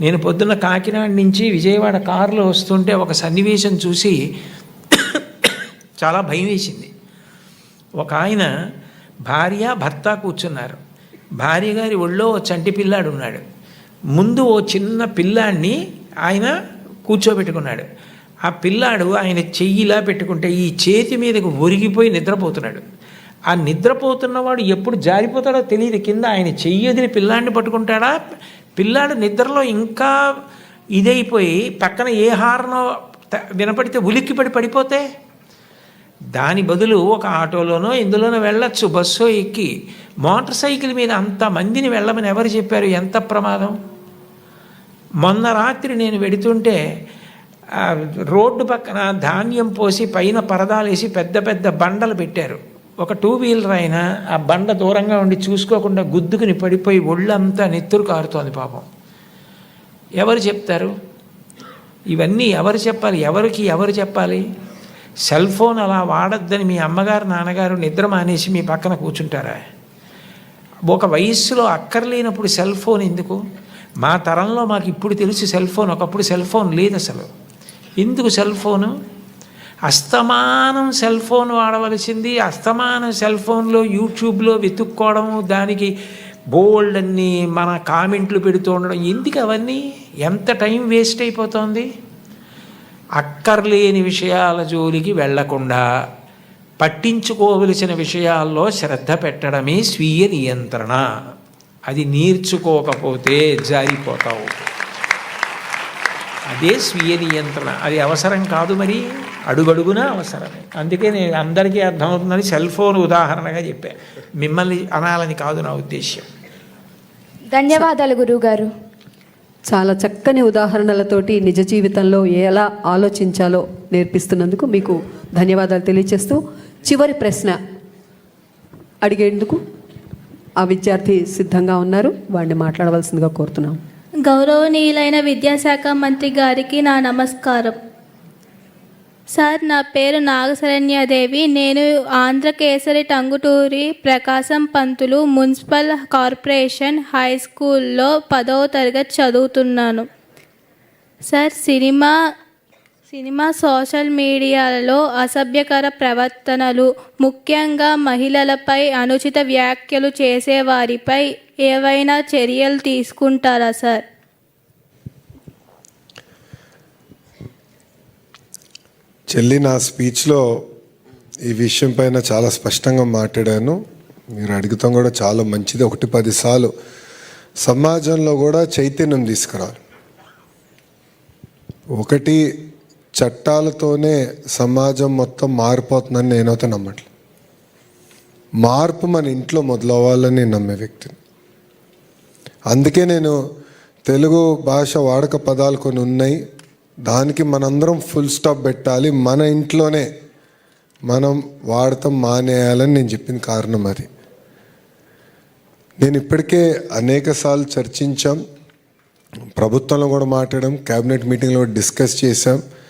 నేను పొద్దున్న కాకినాడ నుంచి విజయవాడ కారులో వస్తుంటే ఒక సన్నివేశం చూసి చాలా భయం వేసింది. ఒక ఆయన భార్య భర్త కూర్చున్నారు. భార్య గారి ఒళ్ళో ఓ చంటి పిల్లాడు ఉన్నాడు. ముందు ఓ చిన్న పిల్లాడిని ఆయన కూర్చోబెట్టుకున్నాడు. ఆ పిల్లాడు ఆయన చెయ్యిలా పెట్టుకుంటే ఈ చేతి మీదకు ఒరిగిపోయి నిద్రపోతున్నాడు. ఆ నిద్రపోతున్నవాడు ఎప్పుడు జారిపోతాడో తెలియదు. కింద ఆయన చెయ్యి వదిలి పిల్లాడిని పట్టుకుంటాడా? పిల్లాడు నిద్రలో ఇంకా ఇదైపోయి పక్కన ఏ హారనో వినపడితే ఉలిక్కిపడి పడిపోతే? దాని బదులు ఒక ఆటోలోనో ఇందులోనో వెళ్ళొచ్చు. బస్సు ఎక్కి మోటార్ సైకిల్ మీద అంత మందిని వెళ్ళమని ఎవరు చెప్పారు? ఎంత ప్రమాదం? మొన్న రాత్రి నేను వెడుతుంటే రోడ్డు పక్కన ధాన్యం పోసి పైన పరదాలేసి పెద్ద పెద్ద బండలు పెట్టారు. ఒక టూ వీలర్ అయినా ఆ బండ దూరంగా ఉండి చూసుకోకుండా గుద్దుకుని పడిపోయి ఒళ్ళంతా నెత్తురు కారుతోంది పాపం. ఎవరు చెప్తారు? ఇవన్నీ ఎవరు చెప్పాలి? ఎవరికి ఎవరు చెప్పాలి? సెల్ ఫోన్ అలా వాడొద్దని మీ అమ్మగారు నాన్నగారు నిద్ర మానేసి మీ పక్కన కూర్చుంటారా? ఒక వయస్సులో అక్కర్లేనప్పుడు సెల్ ఫోన్ ఎందుకు? మా తరంలో మాకు ఇప్పుడు తెలుసు సెల్ ఫోన్ ఒకప్పుడు సెల్ ఫోన్ లేదు అసలు. ఎందుకు సెల్ ఫోను? అస్తమానం సెల్ ఫోన్ వాడవలసింది. అస్తమానం సెల్ ఫోన్లో యూట్యూబ్లో వెతుక్కోవడము దానికి బోల్డ్ అన్ని మన కామెంట్లు పెడుతూ ఉండడం. ఎందుకు అవన్నీ? ఎంత టైం వేస్ట్ అయిపోతుంది? అక్కర్లేని విషయాల జోలికి వెళ్ళకుండా పట్టించుకోవలసిన విషయాల్లో శ్రద్ధ పెట్టడమే స్వీయ నియంత్రణ. అది నేర్చుకోకపోతే జారిపోతావు. అదే స్వీయ నియంత్రణ. అది అవసరం కాదు మరి. అడుగడుగునా అవసరమే. అందుకే నేను అందరికీ అర్థమవుతుందని సెల్ ఫోన్ ఉదాహరణగా చెప్పాను మిమ్మల్ని అనాలని కాదు నా ఉద్దేశ్యం. ధన్యవాదాలు గురువుగారు. చాలా చక్కని ఉదాహరణలతోటి నిజ జీవితంలో ఎలా ఆలోచించాలో నేర్పిస్తున్నందుకు మీకు ధన్యవాదాలు తెలియజేస్తూ చివరి ప్రశ్న అడిగేందుకు ఆ విద్యార్థి సిద్ధంగా ఉన్నారు. వాడిని మాట్లాడవలసిందిగా కోరుతున్నాం. గౌరవనీయులైన విద్యాశాఖ మంత్రి గారికి నా నమస్కారం. సార్ నా పేరు నాగశరణ్యదేవి. నేను Andhra Kesari Tanguturi Prakasam Pantulu municipal corporation high స్కూల్లో పదవ తరగతి చదువుతున్నాను. సార్ సినిమా సినిమా సోషల్ మీడియాలలో అసభ్యకర ప్రవర్తనలు ముఖ్యంగా మహిళలపై అనుచిత వ్యాఖ్యలు చేసేవారిపై ఏవైనా చర్యలు తీసుకుంటారా సార్? చెల్లి నా స్పీచ్లో ఈ విషయం పైన చాలా స్పష్టంగా మాట్లాడాను. మీరు అడుగుతాం కూడా చాలా మంచిది. ఒకటి పది సార్లు సమాజంలో కూడా చైతన్యం తీసుకురావాలి. ఒకటి చట్టాలతోనే సమాజం మొత్తం మారిపోతుందని నేనైతే నమ్మట్లేదు మార్పు మన ఇంట్లో మొదలవ్వాలని నమ్మే వ్యక్తిని. అందుకే నేను తెలుగు భాష వాడక పదాలు కొన్ని ఉన్నాయి. దానికి మనందరం ఫుల్ స్టాప్ పెట్టాలి. మన ఇంట్లోనే మనం వాడటం మానేయాలని నేను చెప్పిన కారణం అది. నేను ఇప్పటికే అనేక సార్లు చర్చించాం. ప్రభుత్వంలో కూడా మాట్లాడాం. క్యాబినెట్ మీటింగ్లో డిస్కస్ చేశాం.